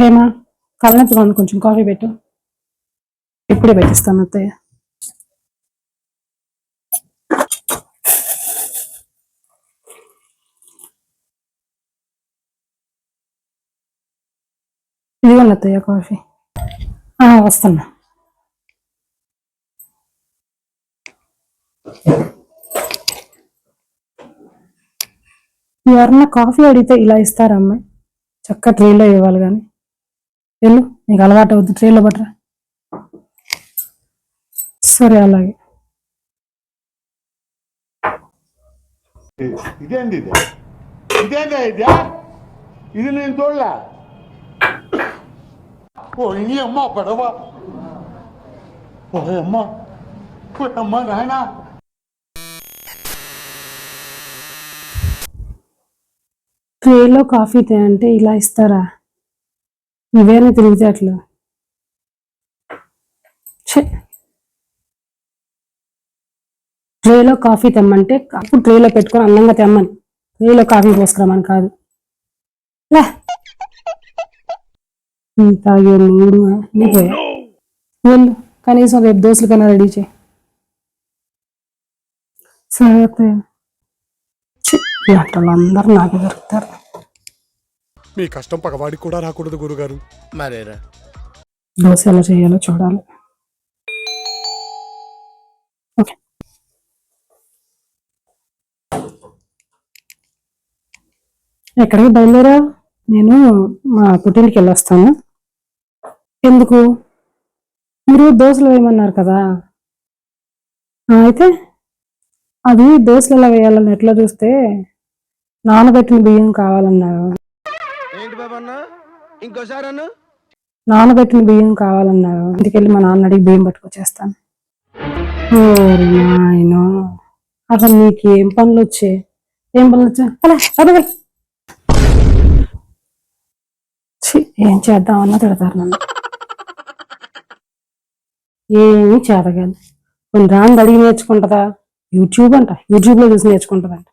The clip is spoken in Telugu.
హేమా తలనొప్పిగా ఉంది కొంచెం కాఫీ పెట్టు. ఇప్పుడే పెట్టిస్తాను అత్తయ్య. ఇదిగోండి అత్తయ్య కాఫీ. ఆ, వస్తున్నా. ఎవరన్నా కాఫీ అడిగితే ఇలా ఇస్తారా అమ్మాయి? చక్క ట్రేలో ఇవ్వాలి కానీ. వెళ్ళు నీకు అలవాటు అవుతుంది ట్రేలో పట్టరా. సరే అలాగే. ఇదేంది ఇది? ఇదేందా ఇది? ఇది నేను చూడలే. ఓ ఇని అమ్మ పడవ? ఓ అమ్మ. ఓ అమ్మ నాయన. ట్రేలో కాఫీ తే అంటే ఇలా ఇస్తారా? ఇవేనా తిరిగితే అట్లా. ట్రేలో కాఫీ తెమ్మంటే అప్పుడు ట్రేలో పెట్టుకొని అందంగా తెమ్మని. ట్రేలో కాఫీ పోసుకురమని కాదు. తాగే మూడు వెళ్ళు కనీసం రేపు దోశలు కన్నా రెడీ చేయి. సరే అందరూ నాకు దొరుకుతారు. మీ కష్టం పగవాడికి కూడా రాకూడదు గురుగారు. మరేరా? దోశ ఎలా చేయాలో చూడాలి. ఓకే. ఎక్కడికి బయలుదేరా? నేను మా పుట్టింటికి వెళ్ళొస్తాను. ఎందుకు? మీరు దోశలు వేయమన్నారు కదా. అయితే అది దోశలు ఎలా వేయాలని ఎట్లా చూస్తే నానబెట్టిన బియ్యం కావాలన్నారు. ఏంటి బాబు అన్న? ఇంకోసారి అన్న? నానబెట్టిన బియ్యం కావాలన్నారు. ఇంటికెళ్ళి మా నాన్న అడిగి బియ్యం పట్టుకొచ్చేస్తాను. ఓరి నాయనో అసలు నీకు ఏం పనులు వచ్చాయి ఏం పనులు వచ్చా అలా అడగ ఏం చేద్దామన్నా తిడతారు నన్ను. ఏమీ చేతగాదు. కొన్ని రాంది అడిగి నేర్చుకుంటుందా? యూట్యూబ్ అంట. యూట్యూబ్లో చూసి నేర్చుకుంటుందంట.